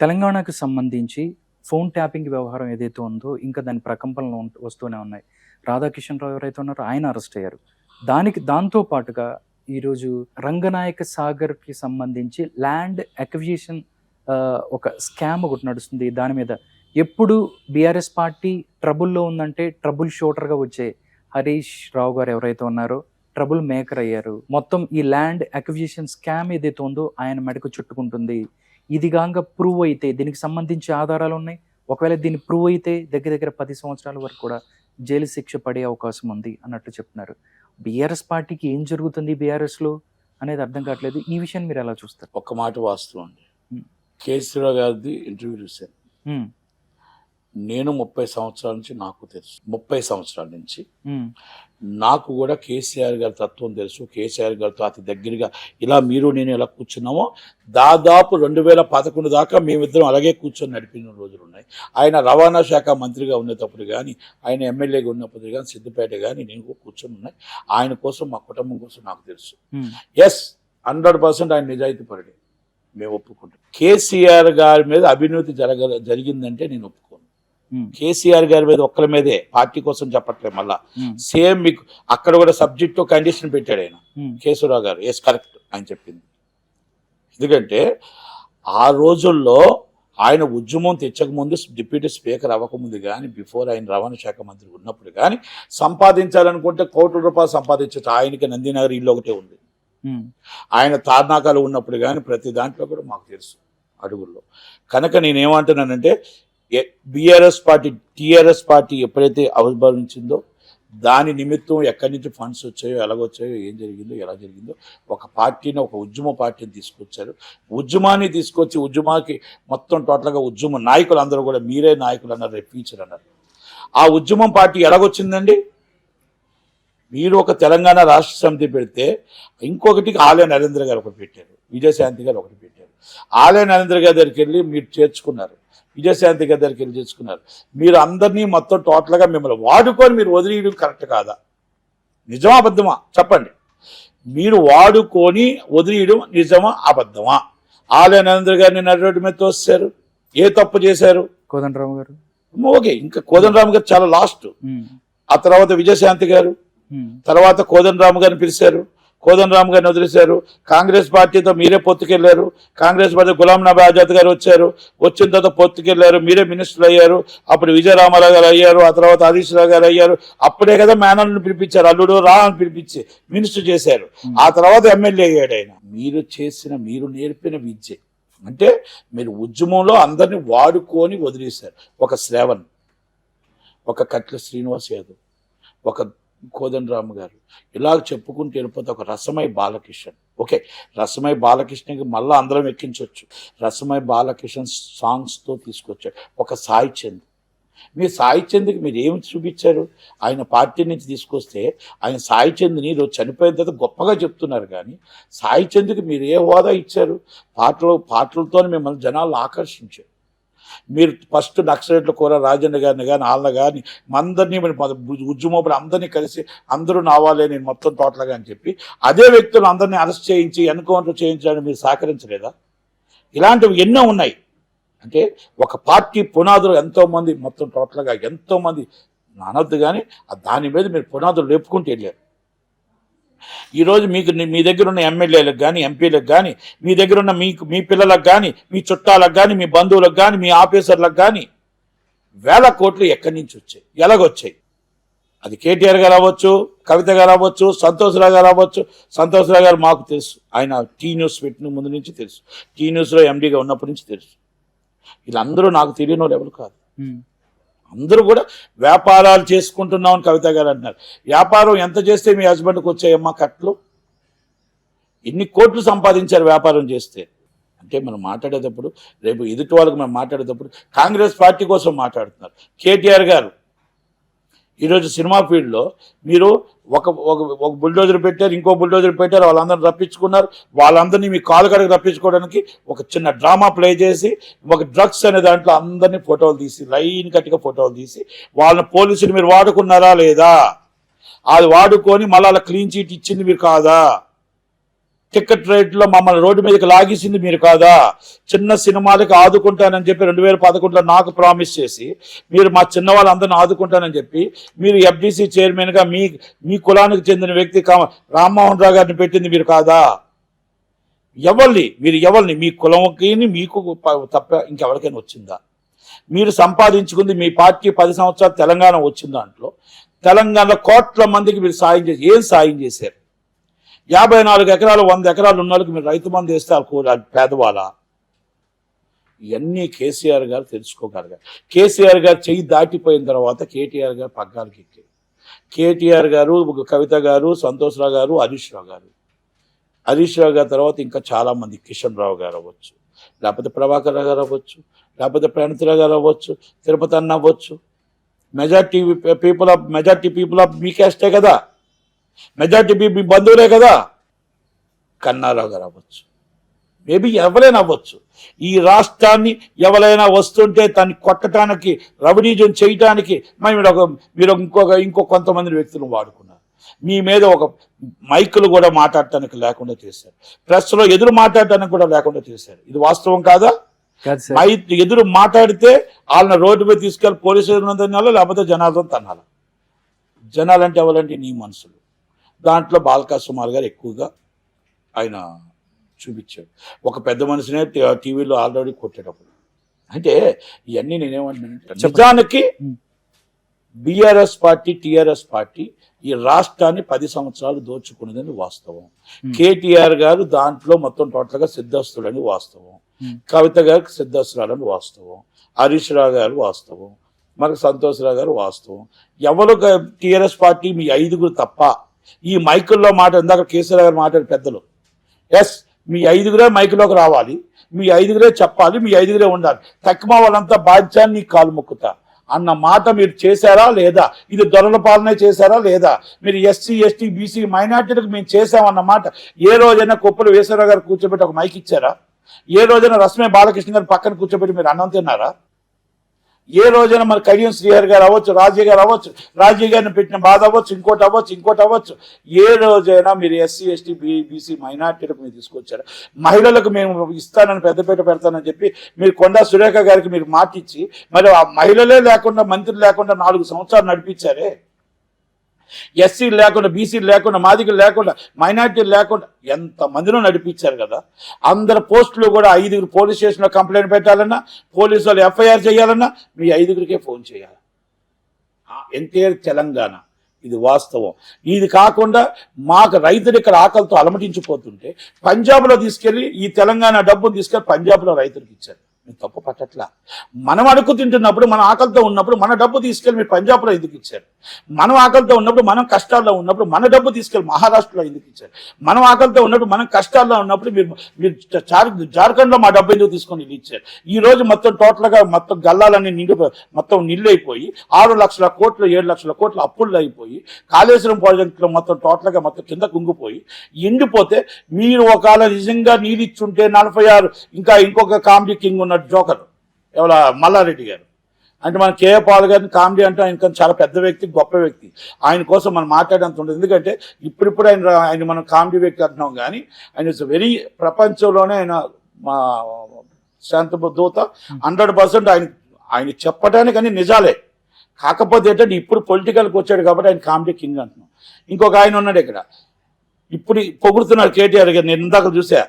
తెలంగాణకు సంబంధించి phone tapping వ్యవహారం ఏదైతే ఉందో ఇంకా దాని ప్రకంపనలు వస్తూనే ఉన్నాయి. రాధాకిషన్ రావు ఎవరైతే ఉన్నారో ఆయన అరెస్ట్ అయ్యారు. దానికి దాంతో పాటుగా ఈరోజు రంగనాయక సాగర్కి సంబంధించి ల్యాండ్ అక్విజిషన్ ఒక స్కామ్ ఒకటి నడుస్తుంది. దాని మీద ఎప్పుడు బీఆర్ఎస్ పార్టీ ట్రబుల్లో ఉందంటే ట్రబుల్ షూటర్గా వచ్చే హరీష్ రావు గారు ఎవరైతే ఉన్నారో ట్రబుల్ మేకర్ అయ్యారు. మొత్తం ఈ ల్యాండ్ అక్విజిషన్ స్కామ్ ఏదైతే ఉందో ఆయన మెడకు చుట్టుకుంటుంది. ఇది కాక ప్రూవ్ అయితే దీనికి సంబంధించి ఆధారాలు ఉన్నాయి. ఒకవేళ దీన్ని ప్రూవ్ అయితే దగ్గర దగ్గర పది సంవత్సరాల వరకు కూడా జైలు శిక్ష పడే అవకాశం ఉంది అన్నట్టు చెప్తున్నారు. బీఆర్ఎస్ పార్టీకి ఏం జరుగుతుంది బీఆర్ఎస్లో అనేది అర్థం కావట్లేదు. ఈ విషయాన్ని మీరు ఎలా చూస్తారు? ఒక్క మాట వాస్తవం అండి. కేసీరావు గారిది ఇంటర్వ్యూ చూశాను. నేను ముప్పై సంవత్సరాల నుంచి నాకు తెలుసు. ముప్పై సంవత్సరాల నుంచి. నాకు కూడా కేసీఆర్ గారి తత్వం తెలుసు. కేసీఆర్ గారితో అతి దగ్గరగా ఇలా మీరు నేను ఎలా కూర్చున్నామో. దాదాపు రెండు వేల పదకొండు దాకా మేమిద్దరం అలాగే కూర్చొని నడిపిన రోజులు ఉన్నాయి. ఆయన రవాణా శాఖ మంత్రిగా ఉన్నప్పుడు కానీ ఆయన ఎమ్మెల్యేగా ఉన్నప్పుడు కానీ సిద్దిపేట కానీ నేను కూర్చొని ఉన్నాయి. ఆయన కోసం మా కుటుంబం కోసం నాకు తెలుసు. ఎస్ హండ్రెడ్ పర్సెంట్ ఆయన నిజాయితీ పరుడే. మేము ఒప్పుకుంటాం. కేసీఆర్ గారి మీద అవినీతి జరగ జరిగిందంటే నేను ఒప్పుకోను. కేసీఆర్ గారి మీద ఒక్కరి మీదే పార్టీ కోసం చెప్పట్లేదు మళ్ళా. ఉమ్, సేమ్ మీకు అక్కడ కూడా సబ్జెక్ట్ కండిషన్ పెట్టాడు ఆయన. ఉమ్, కేశవరావు గారు. ఎస్ కరెక్ట్ ఆయన చెప్పింది. ఎందుకంటే ఆ రోజుల్లో ఆయన ఉద్యమం తెచ్చకముందు డిప్యూటీ స్పీకర్ అవ్వకముందు కానీ బిఫోర్ ఆయన రవాణా శాఖ మంత్రి ఉన్నప్పుడు కానీ సంపాదించాలనుకుంటే కోట్ల రూపాయలు సంపాదించచ్చు ఆయనకి నందినగర్ ఇల్లు ఒకటే ఉంది. ఆయన తార్నాకాలు ఉన్నప్పుడు కానీ ప్రతి దాంట్లో కూడా మాకు తెలుసు అడుగుల్లో. కనుక నేనేమంటున్నానంటే బీఆర్ఎస్ పార్టీ టీఆర్ఎస్ పార్టీ ఎప్పుడైతే ఆవిర్భవించిందో దాని నిమిత్తం ఎక్కడి నుంచి ఫండ్స్ వచ్చాయో ఎలాగొచ్చాయో ఏం జరిగిందో ఎలా జరిగిందో ఒక పార్టీని ఒక ఉద్యమ పార్టీని తీసుకొచ్చారు. ఉద్యమాన్ని తీసుకొచ్చి ఉద్యమానికి మొత్తం టోటల్గా ఉద్యమ నాయకులు అందరూ కూడా మీరే నాయకులు అన్నారు రేపు అన్నారు. ఆ ఉద్యమం పార్టీ ఎలాగొచ్చిందండి మీరు ఒక తెలంగాణ రాష్ట్ర సమితి పెడితే ఇంకొకటి ఆలయ నరేంద్ర గారు ఒకటి పెట్టారు విజయశాంతి గారు ఒకటి పెట్టారు. ఆలయ నరేంద్ర గారి దగ్గరికి వెళ్ళి మీరు చేర్చుకున్నారు. విజయశాంతి గారి దగ్గరికి వెళ్ళి చేర్చుకున్నారు మీరు అందరినీ మొత్తం టోటల్గా మిమ్మల్ని వాడుకొని మీరు వదిలేయడం కరెక్ట్ కాదా? నిజమా అబద్ధమా? చెప్పండి. మీరు వాడుకొని వదిలేయడం నిజమా అబద్ధమా? ఆలయ నరేంద్ర గారిని నడిరోడ్డు మీద తోస్తారు ఏ తప్పు చేశారు? కోదండరావు గారు. ఓకే ఇంకా కోదండరామ్ గారు చాలా లాస్ట్ ఆ తర్వాత విజయశాంతి గారు తర్వాత కోదండరామ్ గారిని పిలిచారు. కోదండరామ్ గారిని వదిలేశారు. కాంగ్రెస్ పార్టీతో మీరే పొత్తుకెళ్ళారు. కాంగ్రెస్ పార్టీ గులాం నబీ ఆజాద్ గారు వచ్చారు. వచ్చిన తర్వాత పొత్తుకెళ్ళారు. మీరే మినిస్టర్ అయ్యారు. అప్పుడు విజయరామారావు గారు అయ్యారు. ఆ తర్వాత హరీష్ రావు గారు అయ్యారు. అప్పుడే కదా మేనల్ని పిలిపించారు. అల్లుడు రా అని పిలిపించి మినిస్టర్ చేశారు. ఆ తర్వాత ఎమ్మెల్యే అయ్యాడు ఆయన. మీరు చేసిన మీరు నేర్పిన విద్య. అంటే మీరు ఉద్యమంలో అందరినీ వాడుకొని వదిలేశారు. ఒక శ్రావణ్ ఒక కట్ల శ్రీనివాస్ యాదవ్ ఒక కోదండరామ్ గారు. ఇలాగ చెప్పుకుంటూ వెళ్ళిపోతే ఒక రసమై బాలకిషన్. ఓకే రసమై బాలకృష్ణకి మళ్ళీ అందరం ఎక్కించవచ్చు రసమై బాలకిషన్ సాంగ్స్తో తీసుకొచ్చాడు. ఒక సాయి చంద్. మీ సాయి చంద్కి మీరు ఏమి చూపించారు? ఆయన పార్టీ నుంచి తీసుకొస్తే ఆయన సాయి చంద్ని ఈరోజు చనిపోయిన తర్వాత గొప్పగా చెప్తున్నారు కానీ సాయి చంద్కి మీరు ఏ హోదా ఇచ్చారు? పాటలు పాటలతో మిమ్మల్ని జనాలు ఆకర్షించారు. మీరు ఫస్ట్ నక్సలెట్లు కూర రాజన్న గారిని కానీ వాళ్ళని కానీ అందరినీ మరి మన అందరినీ కలిసి అందరూ నావాలే నేను మొత్తం టోటల్గా అని చెప్పి అదే వ్యక్తులు అందరినీ అరెస్ట్ చేయించి ఎన్కౌంటర్ చేయించడానికి మీరు సహకరించలేదా? ఇలాంటివి ఎన్నో ఉన్నాయి. అంటే ఒక పార్టీ పునాదులు ఎంతోమంది మొత్తం టోటల్గా ఎంతోమంది నానద్దు అనొద్దు కానీ దాని మీద మీరు పునాదులు లేపుకుంటూ వెళ్ళారు ఈరోజు మీకు మీ దగ్గర ఉన్న ఎమ్మెల్యేలకు కానీ ఎంపీలకు కానీ మీ దగ్గర ఉన్న మీకు మీ పిల్లలకు కానీ మీ చుట్టాలకు కానీ మీ బంధువులకు కానీ మీ ఆఫీసర్లకు కానీ వేల కోట్లు ఎక్కడి నుంచి వచ్చాయి? ఎలాగొచ్చాయి? అది కేటీఆర్ గారు అవ్వచ్చు కవిత గారు అవ్వచ్చు సంతోష్రావు గారు అవ్వచ్చు. సంతోష్రావు గారు మాకు తెలుసు. ఆయన టీ న్యూస్ పెట్టిన ముందు నుంచి తెలుసు. టీ న్యూస్లో ఎండీగా ఉన్నప్పటి నుంచి తెలుసు. వీళ్ళందరూ నాకు తెలియని వాళ్ళు ఎవరు కాదు. అందరూ కూడా వ్యాపారాలు చేసుకుంటున్నామని కవిత గారు అంటున్నారు. వ్యాపారం ఎంత చేస్తే మీ హస్బెండ్కి వచ్చాయమ్మా కట్లు? ఎన్ని కోట్లు సంపాదించారు వ్యాపారం చేస్తే? అంటే మనం మాట్లాడేటప్పుడు రేపు ఎదుటి వాళ్ళకి మనం మాట్లాడేటప్పుడు కాంగ్రెస్ పార్టీ కోసం మాట్లాడుతున్నారు. కేటీఆర్ గారు ఈరోజు సినిమా ఫీల్డ్లో మీరు ఒక ఒక ఒక బుల్డోజర్ పెట్టారు ఇంకో బుల్డోజర్ పెట్టారు వాళ్ళందరిని రప్పించుకున్నారు. వాళ్ళందరినీ మీ కాలు కడకు రప్పించుకోవడానికి ఒక చిన్న డ్రామా ప్లే చేసి ఒక డ్రగ్స్ అనే దాంట్లో అందరినీ ఫోటోలు తీసి లైన్ కట్టిగా ఫోటోలు తీసి వాళ్ళని పోలీసులు మీరు వాడుకున్నారా లేదా? అది వాడుకొని మళ్ళీ అలా క్లీన్ చీట్ ఇచ్చింది మీరు కాదా? టికెట్ రేట్లో మమ్మల్ని రోడ్డు మీదకి లాగేసింది మీరు కాదా? చిన్న సినిమాలకి ఆదుకుంటానని చెప్పి రెండు వేల పదకొండులో నాకు ప్రామిస్ చేసి మీరు మా చిన్న వాళ్ళందరిని ఆదుకుంటానని చెప్పి మీరు ఎఫ్డీసీ చైర్మన్గా మీ మీ కులానికి చెందిన వ్యక్తి రామ్మోహన్ రావు గారిని పెట్టింది మీరు కాదా? ఎవరిని? మీరు ఎవరిని? మీ కులంకి మీకు తప్ప ఇంకెవరికైనా వచ్చిందా? మీరు సంపాదించుకుంది మీ పార్టీ పది సంవత్సరాలు తెలంగాణ వచ్చిన దాంట్లో. తెలంగాణలో కోట్ల మందికి మీరు సాయం చేసి ఏం సాయం చేశారు? యాభై నాలుగు ఎకరాలు వంద ఎకరాలు ఉన్న వాళ్ళకి మీరు రైతు మంది వేస్తే వాళ్ళు పేదవాళ్ళ. ఇవన్నీ కేసీఆర్ గారు తెలుసుకోగలిగారు కేసీఆర్ గారు చెయ్యి దాటిపోయిన తర్వాత కేటీఆర్ గారు పగ్గాలకి ఎక్కారు కేటీఆర్ గారు కవిత గారు సంతోష్రావు గారు హరీష్ రావు గారు. హరీష్ రావు గారి తర్వాత ఇంకా చాలామంది కిషన్ రావు గారు అవ్వచ్చు. లేకపోతే ప్రభాకర్ రావు గారు అవ్వచ్చు. లేకపోతే ప్రణతిరావు గారు అవ్వచ్చు. తిరుపతి అన్న అవ్వచ్చు. Majority people of majority people of me caste కదా. మెజార్టీ మీ బంధువులే కదా? కన్నారావు గారు అవ్వచ్చు. మేబీ ఎవరైనా అవ్వచ్చు. ఈ రాష్ట్రాన్ని ఎవరైనా వస్తుంటే దాన్ని కొట్టడానికి రవణీజం చేయటానికి మరి మీరు ఒక మీరు ఇంకొక ఇంకో కొంతమంది వ్యక్తులను వాడుకున్నారు. మీ మీద ఒక మైకులు కూడా మాట్లాడటానికి లేకుండా చేశారు. ప్రెస్లో ఎదురు మాట్లాడటానికి కూడా లేకుండా చేశారు. ఇది వాస్తవం కాదా? ఎదురు మాట్లాడితే వాళ్ళని రోడ్డు మీద తీసుకెళ్ళి పోలీసులు తినాలి లేకపోతే జనాలతో తనాలి జనాలంటే ఎవరంటే నీ మనుషులు దాంట్లో బాలకా సుమార్ గారు ఎక్కువగా ఆయన చూపించాడు. ఒక పెద్ద మనిషినే టీవీలో ఆల్రెడీ కొట్టేటప్పుడు. అంటే ఇవన్నీ నేనేమంటున్నానంటే నిజానికి. బీఆర్ఎస్ పార్టీ టిఆర్ఎస్ పార్టీ ఈ రాష్ట్రాన్ని పది సంవత్సరాలు దోచుకున్నదని వాస్తవం. కేటీఆర్ గారు దాంట్లో మొత్తం టోటల్గా సిద్ధస్తుడని వాస్తవం. కవిత గారికి సిద్ధస్తురాలని వాస్తవం. హరీష్ రావు గారు వాస్తవం. మనకు సంతోషరావు గారు వాస్తవం. ఎవరు టిఆర్ఎస్ పార్టీ మీ ఐదుగురు తప్ప ఈ మైకుల్లో మాట ఇందాక కేసీఆర్ గారు మాట్లాడే పెద్దలు. ఎస్ మీ ఐదుగురే మైకులోకి రావాలి మీ ఐదుగురే చెప్పాలి మీ ఐదుగురే ఉండాలి. తక్కువ వాళ్ళంతా బాధ్యాన్ని కాలు మొక్కుతా. అన్న మాట మీరు చేశారా లేదా? ఇది దొరల పాలనే చేశారా లేదా? మీరు ఎస్సీ ఎస్టీ బీసీ మైనార్టీలకు మేము చేశామన్న మాట ఏ రోజైనా కుప్పలు వేసరావు గారు కూర్చోబెట్టి ఒక మైక్ ఇచ్చారా? ఏ రోజైనా రస్మే బాలకృష్ణ గారు పక్కన కూర్చోబెట్టి మీరు అన్నం తిన్నారా? ఏ రోజైనా మరి కడియం శ్రీహర్ గారు అవ్వచ్చు రాజీ గారు అవ్వచ్చు రాజీ గారిని పెట్టిన బాధ అవ్వచ్చు ఇంకోటి అవ్వచ్చు ఇంకోటి అవ్వచ్చు. ఏ రోజైనా మీరు ఎస్సీ ఎస్టీ బీసీ మైనార్టీలకు మీరు తీసుకొచ్చారు. మహిళలకు మేము ఇస్తానని పెద్దపేట పెడతానని చెప్పి మీరు కొండా సురేఖ గారికి మీరు మాటిచ్చి మరి ఆ మహిళలే లేకుండా మంత్రులు లేకుండా నాలుగు సంవత్సరాలు నడిపించారే? ఎస్సీ లేకుండా బీసీ లేకుండా మాదిగలు లేకుండా మైనార్టీలు లేకుండా ఎంతమందినో నడిపించారు కదా. అందరు పోస్టులు కూడా ఐదుగురు పోలీస్ స్టేషన్లో కంప్లైంట్ పెట్టాలన్నా పోలీసు వాళ్ళు ఎఫ్ఐఆర్ చేయాలన్నా మీ ఐదుగురికే ఫోన్ చేయాలి. ఎన్టీఆర్ తెలంగాణ. ఇది వాస్తవం. ఇది కాకుండా మాకు రైతులు ఇక్కడ ఆకలితో అలమటించిపోతుంటే పంజాబ్లో తీసుకెళ్ళి ఈ తెలంగాణ డబ్బును తీసుకెళ్ళి పంజాబ్లో రైతులకు ఇచ్చారు. మేము తప్పు పట్టట్లా. మనం అడుగు తింటున్నప్పుడు మన ఆకలితో ఉన్నప్పుడు మన డబ్బు తీసుకెళ్ళి మీరు పంజాబ్లో ఎందుకు ఇచ్చారు? మనం ఆకలితో ఉన్నప్పుడు మనం కష్టాల్లో ఉన్నప్పుడు మన డబ్బు తీసుకెళ్ళి మహారాష్ట్రలో ఎందుకు ఇచ్చారు? మనం ఆకలితో ఉన్నప్పుడు మనం కష్టాల్లో ఉన్నప్పుడు మీరు మీరు జార్ఖండ్లో మా డబ్బు ఎందుకు తీసుకొని ఇచ్చారు? ఈ రోజు మొత్తం టోటల్గా మొత్తం గల్లాలన్నీ నిండి మొత్తం నిల్లు అయిపోయి ఆరు లక్షల కోట్లు ఏడు లక్షల కోట్లు అప్పుల్లో అయిపోయి కాళేశ్వరం ప్రాజెక్టులో మొత్తం టోటల్గా మొత్తం కింద కుంగిపోయి ఎండిపోతే మీరు ఒకవేళ నిజంగా నీళ్ళు ఇచ్చుంటే నలభై ఆరు ఇంకా ఇంకొక కామెడీ కింగ్ ఉన్న జోకర్. ఎవర మల్లారెడ్డి గారు. అంటే మన కేఏ పాల్ గారిని కామెడీ అంటే ఆయన చాలా పెద్ద వ్యక్తి గొప్ప వ్యక్తి. ఆయన కోసం మనం మాట్లాడేంత ఉండదు. ఎందుకంటే ఇప్పుడిప్పుడు ఆయన ఆయన మనం కామెడీ వ్యక్తి అంటున్నాం కానీ ఆయన ఇట్స్ వెరీ ప్రపంచంలోనే ఆయన మా శాంత దూత. హండ్రెడ్ పర్సెంట్ ఆయన ఆయన చెప్పడానికి అని నిజాలే. కాకపోతే ఏంటంటే ఇప్పుడు పొలిటికల్కి వచ్చాడు కాబట్టి ఆయన కామెడీ కింగ్ అంటున్నాం. ఇంకొక ఆయన ఉన్నాడు ఇక్కడ. ఇప్పుడు పొగుడుతున్నారు కేటీఆర్ గారు నేను ఇందాక చూసా.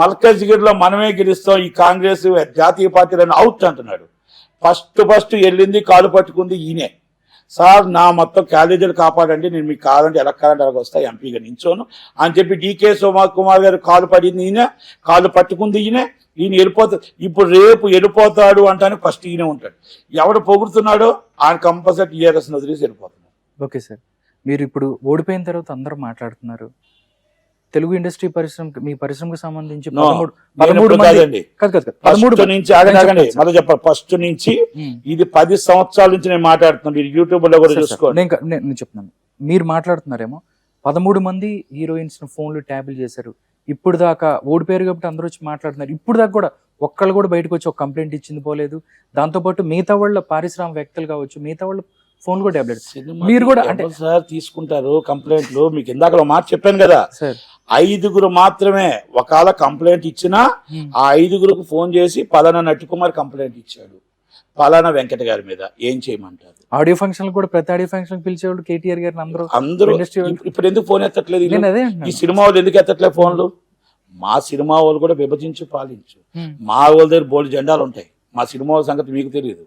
మల్కాజ్గిరిలో మనమే గెలుస్తాం ఈ కాంగ్రెస్ జాతీయ పార్టీలను అవుట్ అంటున్నాడు. ఫస్ట్ ఫస్ట్ వెళ్ళింది కాలు పట్టుకుంది ఈయనే. సార్ నా మొత్తం కాలేజీలు కాపాడండి నేను మీకు కావాలంటే ఎలా కావాలంటే అలాగ వస్తాయి ఎంపీగా నించోను అని చెప్పి డీకే సోమా కుమార్ గారు కాలు పడింది ఈయన కాలు పట్టుకుంది ఈయన ఈయన వెళ్ళిపోతాడు ఇప్పుడు రేపు వెళ్ళిపోతాడు అంటానే ఫస్ట్ ఈయన ఉంటాడు. ఎవడు పొగుడుతున్నాడో ఆయన కంపల్సరీ టీఆర్ఎస్ వదిలేసి వెళ్ళిపోతున్నాడు. Okay sir. మీరు ఇప్పుడు ఓడిపోయిన తర్వాత అందరూ మాట్లాడుతున్నారు. తెలుగు ఇండస్ట్రీ పరిశ్రమ మీ పరిశ్రమకు సంబంధించి No, పదమూడు నేను పదమూడు ఇప్పుడు మంది కాదండి. కాదు కాదు కాదు. పదమూడు ఫస్ట్ నుంచి ఆగండి. మళ్ళీ చెప్పాలి ఫస్ట్. ఇది పది సంవత్సరాల నుంచి నేను మాట్లాడుతున్నాను. మీరు యూట్యూబ్లో కూడా చూసుకోండి. నేను చెప్తున్నాను. మీరు మాట్లాడుతున్నారేమో పదమూడు మంది హీరోయిన్స్ ఫోన్లు ట్యాబులు చేశారు. ఇప్పుడు దాకా ఓడిపోయారు కాబట్టి అందరూ వచ్చి మాట్లాడుతున్నారు. ఇప్పుడు దాకా కూడా ఒక్కళ్ళు కూడా బయటకు వచ్చి ఒక కంప్లైంట్ ఇచ్చింది పోలేదు. దాంతోపాటు మిగతా వాళ్ళ పారిశ్రామిక వ్యక్తులు కావచ్చు మిగతా వాళ్ళ ఫోన్ కూడా టాబ్లెట్ సినిమాకి మీరు కూడా అంటే- సార్ తీసుకుంటారు కంప్లైంట్లు? మీకు ఇందాక మాట చెప్పాను కదా. ఐదుగురు మాత్రమే ఒకవేళ కంప్లైంట్ ఇచ్చినా ఆ ఐదుగురికి ఫోన్ చేసి పలానా నట్టుకుమార్ కంప్లైంట్ ఇచ్చాడు. పలానా వెంకట గారి మీద ఏం చేయమంటారు? ఆడియో ఫంక్షన్ కూడా ప్రతి ఆడియో ఫంక్షన్ పిలిచేవాడు కేటీఆర్ గారిని అందరూ. అందరూ. ఇప్పుడు ఎందుకు ఫోన్ ఎత్తట్లేదు ఈ. సినిమా వాళ్ళు ఎందుకు ఎత్తట్లేదు ఫోన్లు? మా సినిమా వాళ్ళు కూడా విభజించి పాలించు. మా వాళ్ళ దగ్గర బోల్డ్ జెండాలు ఉంటాయి. మా సినిమా సంగతి మీకు తెలియదు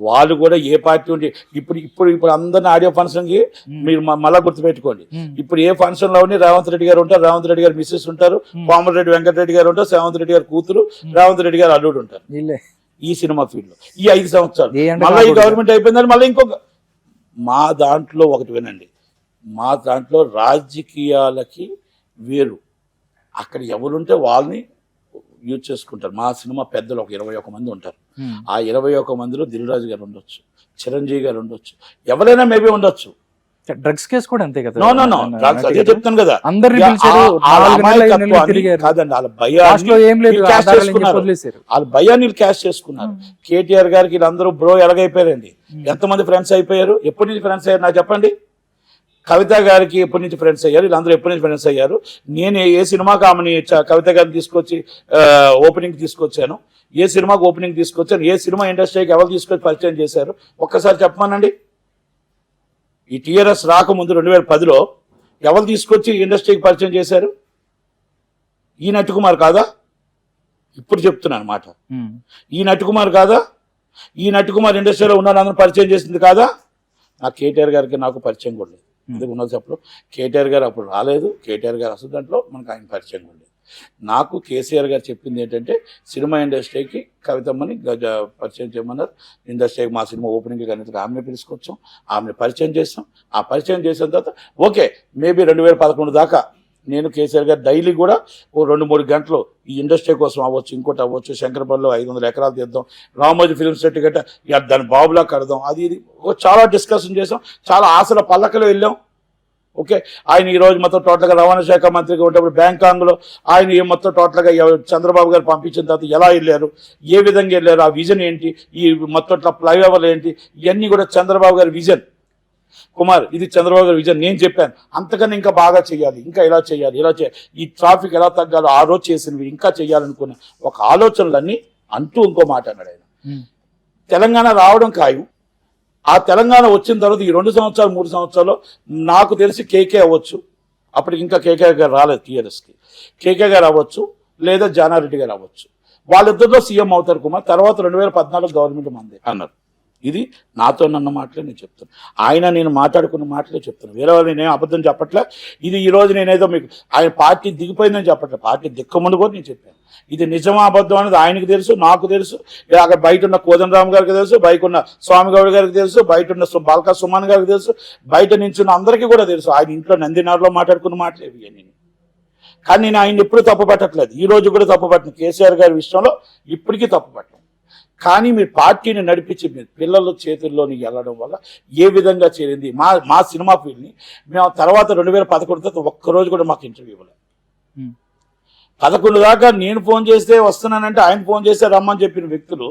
వాళ్ళు కూడా ఏ పార్టీ ఉంటే ఇప్పుడు ఇప్పుడు ఇప్పుడు అందరిని ఆడియో ఫంక్షన్కి మీరు మళ్ళా గుర్తుపెట్టుకోండి. ఇప్పుడు ఏ ఫంక్షన్లో ఉన్నా రేవంత్ రెడ్డి గారు ఉంటారు రేవంత్ రెడ్డి గారు మిస్సెస్ ఉంటారు కోమటిరెడ్డి వెంకటరెడ్డి గారు ఉంటారు రేవంత్ రెడ్డి గారు కూతురు రేవంత్ రెడ్డి గారు అల్లుడు ఉంటారు. ఈ సినిమా ఫీల్డ్లో ఈ ఐదు సంవత్సరాలు. మళ్ళీ ఈ. గవర్నమెంట్ అయిపోయిందని మళ్ళీ ఇంకొక మా దాంట్లో ఒకటి వినండి. మా దాంట్లో రాజకీయాలకి వేరు. అక్కడ ఎవరుంటే వాళ్ళని యూజ్ చేసుకుంటారు. మా సినిమా పెద్దలు ఒక ఇరవై ఒక మంది ఉంటారు. ఆ ఇరవై ఒక మందిలో దిల్రాజు గారు ఉండొచ్చు చిరంజీవి గారు ఉండొచ్చు ఎవరైనా మేబీ ఉండొచ్చు. డ్రగ్స్ కేసు కూడా అంతే కదా? నో నో నో అదే చెప్తాను కదా. తిరిగారు. కాదండి వాళ్ళ భయాన్ని వాళ్ళ భయాన్ని క్యాష్ చేసుకున్నారు. కేటీఆర్ గారికి వీళ్ళందరూ బ్రో ఎలాగైపోయారండి? ఎంతమంది ఫ్రెండ్స్ అయిపోయారు? ఎప్పటి నుంచి ఫ్రెండ్స్ అయ్యారు? నాకు చెప్పండి. కవిత గారికి ఎప్పటి నుంచి ఫ్రెండ్స్ అయ్యారు? వీళ్ళందరూ ఎప్పటి నుంచి ఫ్రెండ్స్ అయ్యారు? నేను ఏ సినిమాకి ఆమెని కవిత గారిని తీసుకొచ్చి ఓపెనింగ్ తీసుకొచ్చాను. ఏ సినిమాకి ఓపెనింగ్ తీసుకొచ్చాను? ఏ సినిమా ఇండస్ట్రీకి ఎవరు తీసుకొచ్చి పరిచయం చేశారు? ఒక్కసారి చెప్పమానండి. ఈ టీఆర్ఎస్ రాకముందు రెండు వేల పదిలో ఎవరు తీసుకొచ్చి ఇండస్ట్రీకి పరిచయం చేశారు? ఈ నట్టుకుమార్ కాదా? ఇప్పుడు చెప్తున్నాను మాట. ఈ నట్టుకుమార్ కాదా? ఈ నట్టుకుమార్ ఇండస్ట్రీలో ఉన్న వాళ్ళందరూ పరిచయం చేసింది కాదా? నాకు కేటీఆర్ గారికి నాకు పరిచయం కూడా ఎందుకు ఉన్నది చెప్పడం. కేటీఆర్ గారు అప్పుడు రాలేదు. కేటీఆర్ గారు అసలు దాంట్లో మనకు ఆయన పరిచయం ఉండేది నాకు కేసీఆర్ గారు చెప్పింది ఏంటంటే సినిమా ఇండస్ట్రీకి కవితమ్మని గజ పరిచయం చేయమన్నారు. ఇండస్ట్రీకి మా సినిమా ఓపెనింగ్ కానీ ఆమెను పిలుచుకొచ్చాం. ఆమెను పరిచయం చేస్తాం ఆ పరిచయం చేసిన తర్వాత ఓకే మేబీ రెండు వేల పదకొండు దాకా నేను కేసీఆర్ గారు డైలీ కూడా ఓ రెండు మూడు గంటలు ఈ ఇండస్ట్రీ కోసం అవ్వచ్చు ఇంకోటి అవ్వచ్చు శంకరపల్లిలో ఐదు వందల ఎకరాలు తీద్దాం రామోజీ ఫిల్మ్ సెట్ గట్ట ఇక దాని బాబులా కడదాం. అది ఇది ఓ చాలా డిస్కషన్ చేసాం చాలా ఆశల పల్లకలో వెళ్ళాం. ఓకే ఆయన ఈ రోజు మొత్తం టోటల్గా రవాణా శాఖ మంత్రిగా ఉండేప్పుడు బ్యాంకాంగ్లో ఆయన ఏ మొత్తం టోటల్గా చంద్రబాబు గారు పంపించిన తర్వాత ఎలా వెళ్ళారు ఏ విధంగా వెళ్ళారు ఆ విజన్ ఏంటి ఈ మొత్తం ఫ్లైఓవర్లు ఏంటి ఇవన్నీ కూడా చంద్రబాబు గారి విజన్ కుమార్ ఇది చంద్రబాబు గారి విజన్. నేను చెప్పాను అంతకన్నా ఇంకా బాగా చేయాలి ఇంకా ఇలా చేయాలి ఇలా చేయాలి ఈ ట్రాఫిక్ ఎలా తగ్గాలో ఆ రోజు చేసినవి ఇంకా చేయాలనుకున్న ఒక ఆలోచనలన్నీ అంటూ ఇంకో మాట అన్నాడు ఆయన. తెలంగాణ రావడం ఖాయం. ఆ తెలంగాణ వచ్చిన తర్వాత ఈ రెండు సంవత్సరాలు మూడు సంవత్సరాలు నాకు తెలిసి కేకే అవ్వచ్చు. అప్పటికి ఇంకా కేకే గారు రాలేదు టీఆర్ఎస్కి. కేకే గారు అవ్వచ్చు లేదా జానారెడ్డి గారు అవ్వచ్చు. వాళ్ళిద్దరిలో సీఎం అవుతారు కుమార్. తర్వాత రెండు వేల పద్నాలుగు గవర్నమెంట్ మంది అన్నారు. ఇది నాతో నన్న మాటలే నేను చెప్తాను ఆయన నేను మాట్లాడుకున్న మాటలే చెప్తాను వేరే వాళ్ళు నేనేం అబద్ధం చెప్పట్లే? ఇది ఈరోజు నేనేదో మీకు ఆయన పార్టీ దిగిపోయిందని చెప్పట్లే? పార్టీ దిక్కముందు కూడా నేను చెప్పాను. ఇది నిజమా అబద్ధం అనేది ఆయనకు తెలుసు నాకు తెలుసు. ఇలా అక్కడ బయట ఉన్న కోదండరామ్ గారికి తెలుసు బయట ఉన్న స్వామి గౌడ్ గారికి తెలుసు బయట ఉన్న బాల్కా సుమన్ గారికి తెలుసు బయట నించున్న అందరికీ కూడా తెలుసు. ఆయన ఇంట్లో నందినార్లో మాట్లాడుకున్న మాటలే ఇవి నేను కానీ నేను ఆయన ఎప్పుడు తప్పు పట్టట్లేదు ఈ రోజు కూడా తప్పు పట్టిన కేసీఆర్ గారి విషయంలో ఇప్పటికీ తప్పు పట్టను కానీ మీ పార్టీని నడిపించి మీ పిల్లల చేతుల్లోని వెళ్ళడం వల్ల ఏ విధంగా చేరింది? మా మా సినిమా ఫీల్డ్ని మేము తర్వాత రెండు వేల పదకొండు తర్వాత ఒక్కరోజు కూడా మాకు ఇంటర్వ్యూ ఇవ్వలేదు. పదకొండు దాకా నేను ఫోన్ చేస్తే వస్తున్నానంటే ఆయన ఫోన్ చేస్తే రమ్మని చెప్పిన వ్యక్తులు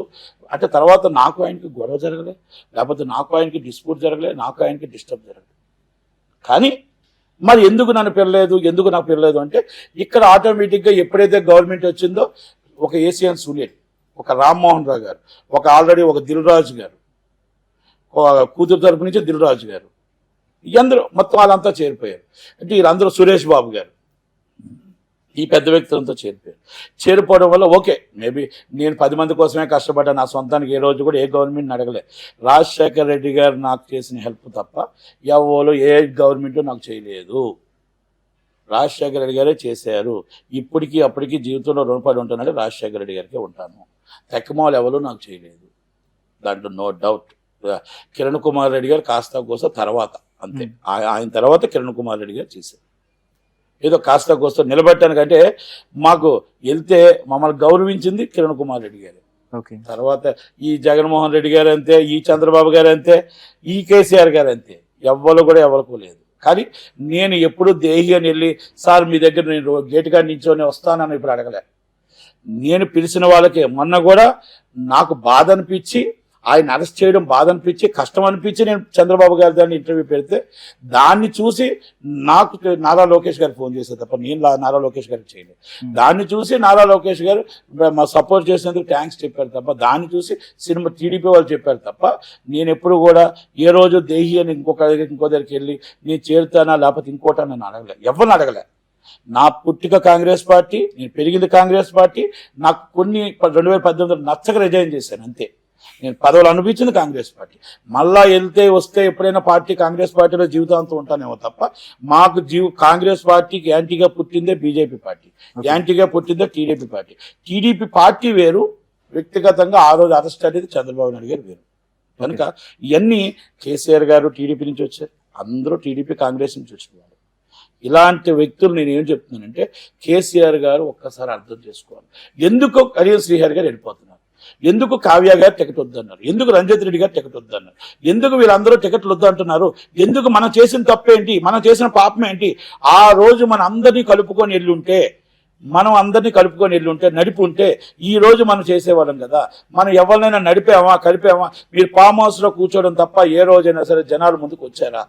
అంటే తర్వాత నాకు ఆయనకి గొడవ జరగలే లేకపోతే నాకు ఆయనకి డిస్ప్యూట్ జరగలే నాకు ఆయనకి డిస్టర్బ్ జరగలేదు కానీ మరి ఎందుకు నన్ను పిల్లలేదు ఎందుకు నాకు పిల్లలేదు అంటే ఇక్కడ ఆటోమేటిక్గా ఎప్పుడైతే గవర్నమెంట్ వచ్చిందో ఒక ఏసియన్ సూర్యన్ ఒక రామ్మోహన్ రావు గారు ఒక ఆల్రెడీ ఒక దిల్రాజు గారు కూతురు తరపు నుంచి దిల్రాజు గారు. అందరూ మొత్తం వాళ్ళంతా చేరిపోయారు. అంటే వీళ్ళందరూ సురేష్ బాబు గారు. ఈ పెద్ద వ్యక్తులంతా చేరిపోయారు. చేరిపోవడం వల్ల ఓకే మేబీ నేను పది మంది కోసమే కష్టపడ్డా నా సొంతానికి ఏ రోజు కూడా ఏ గవర్నమెంట్ అడగలే. రాజశేఖర్ రెడ్డి గారు నాకు చేసిన హెల్ప్ తప్ప ఎవరు ఏ గవర్నమెంట్ నాకు చేయలేదు. రాజశేఖర రెడ్డి గారే చేశారు. ఇప్పటికీ అప్పటికి జీవితంలో రుణపడి ఉంటానంటే రాజశేఖర రెడ్డి గారికే ఉంటాను. తెక్కమాలు ఎవరు నాకు చేయలేదు. దాంట్లో నో డౌట్ కిరణ్ కుమార్ రెడ్డి గారు కాస్త కోస్త తర్వాత అంతే. ఆ- ఆయన తర్వాత కిరణ్ కుమార్ రెడ్డి గారు చేశారు. ఏదో కాస్త కోస్త నిలబెట్టానికంటే మాకు వెళ్తే మమ్మల్ని గౌరవించింది కిరణ్ కుమార్ రెడ్డి గారు. ఓకే. తర్వాత ఈ జగన్మోహన్ రెడ్డి గారు అంతే ఈ చంద్రబాబు గారు అంతే ఈ కేసీఆర్ గారు అంతే. ఎవ్వరు కూడా ఎవరికి లేదు. కానీ నేను ఎప్పుడు దేహి అని వెళ్ళి సార్ మీ దగ్గర నేను గేటుగా నించొని వస్తానని ఇప్పుడు అడగలే. నేను పిలిచిన వాళ్ళకి మొన్న కూడా నాకు బాధ అనిపించి ఆయన అరెస్ట్ చేయడం బాధ అనిపించి కష్టం అనిపించి నేను చంద్రబాబు గారి దాన్ని ఇంటర్వ్యూ పెడితే దాన్ని చూసి నాకు నారా లోకేష్ గారికి ఫోన్ చేసే తప్ప నేను నారా లోకేష్ గారికి చేయలేదు. దాన్ని చూసి నారా లోకేష్ గారు మా సపోర్ట్ చేసినందుకు థ్యాంక్స్ చెప్పారు తప్ప దాన్ని చూసి సినిమా టీడీపీ వాళ్ళు చెప్పారు తప్ప నేను ఎప్పుడు కూడా ఏ రోజు దేహి అని ఇంకొక దగ్గరికి ఇంకో దగ్గరికి వెళ్ళి నేను చేరుతానా లేకపోతే ఇంకోటా నన్ను అడగలే. ఎవరిని అడగలే? నా పుట్టిక కాంగ్రెస్ పార్టీ నేను పెరిగింది కాంగ్రెస్ పార్టీ నాకు కొన్ని రెండు వేల పద్దెనిమిదిలో నచ్చక రిజైన్ చేశాను అంతే. నేను పదవులు అనిపించింది కాంగ్రెస్ పార్టీ. మళ్ళా వెళ్తే వస్తే ఎప్పుడైనా పార్టీ కాంగ్రెస్ పార్టీలో జీవితాంతం ఉంటానేమో తప్ప మాకు జీవ కాంగ్రెస్ పార్టీకి యాంటీగా పుట్టిందే బీజేపీ పార్టీ. యాంటీగా పుట్టిందే టీడీపీ పార్టీ. టీడీపీ పార్టీ వేరు వ్యక్తిగతంగా ఆ రోజు అరెస్ట్ అనేది చంద్రబాబు నాయుడు గారు వేరు. కనుక ఇవన్నీ కేసీఆర్ గారు టీడీపీ నుంచి వచ్చారు. అందరూ టీడీపీ కాంగ్రెస్ నుంచి వచ్చిన ఇలాంటి వ్యక్తులు నేను ఏం చెప్తున్నానంటే కేసీఆర్ గారు ఒక్కసారి అర్థం చేసుకోవాలి. ఎందుకు కరియర్ శ్రీహరి గారు వెళ్ళిపోతున్నారు? ఎందుకు కావ్య గారు టికెట్ వద్దన్నారు? ఎందుకు రంజిత్ రెడ్డి గారు టికెట్ వద్దన్నారు? ఎందుకు వీళ్ళందరూ టికెట్లు వద్దంటున్నారు? ఎందుకు మనం చేసిన తప్పేంటి? మనం చేసిన పాపం ఏంటి? ఆ రోజు మన అందరినీ కలుపుకొని వెళ్ళుంటే మనం అందరినీ కలుపుకొని వెళ్ళుంటే నడిపి ఉంటే ఈ రోజు మనం చేసేవాళ్ళం కదా. మనం ఎవరినైనా నడిపామా కలిపామా? మీరు ఫామ్ హౌస్లో కూర్చోవడం తప్ప ఏ రోజైనా సరే జనాలు ముందుకు వచ్చారా?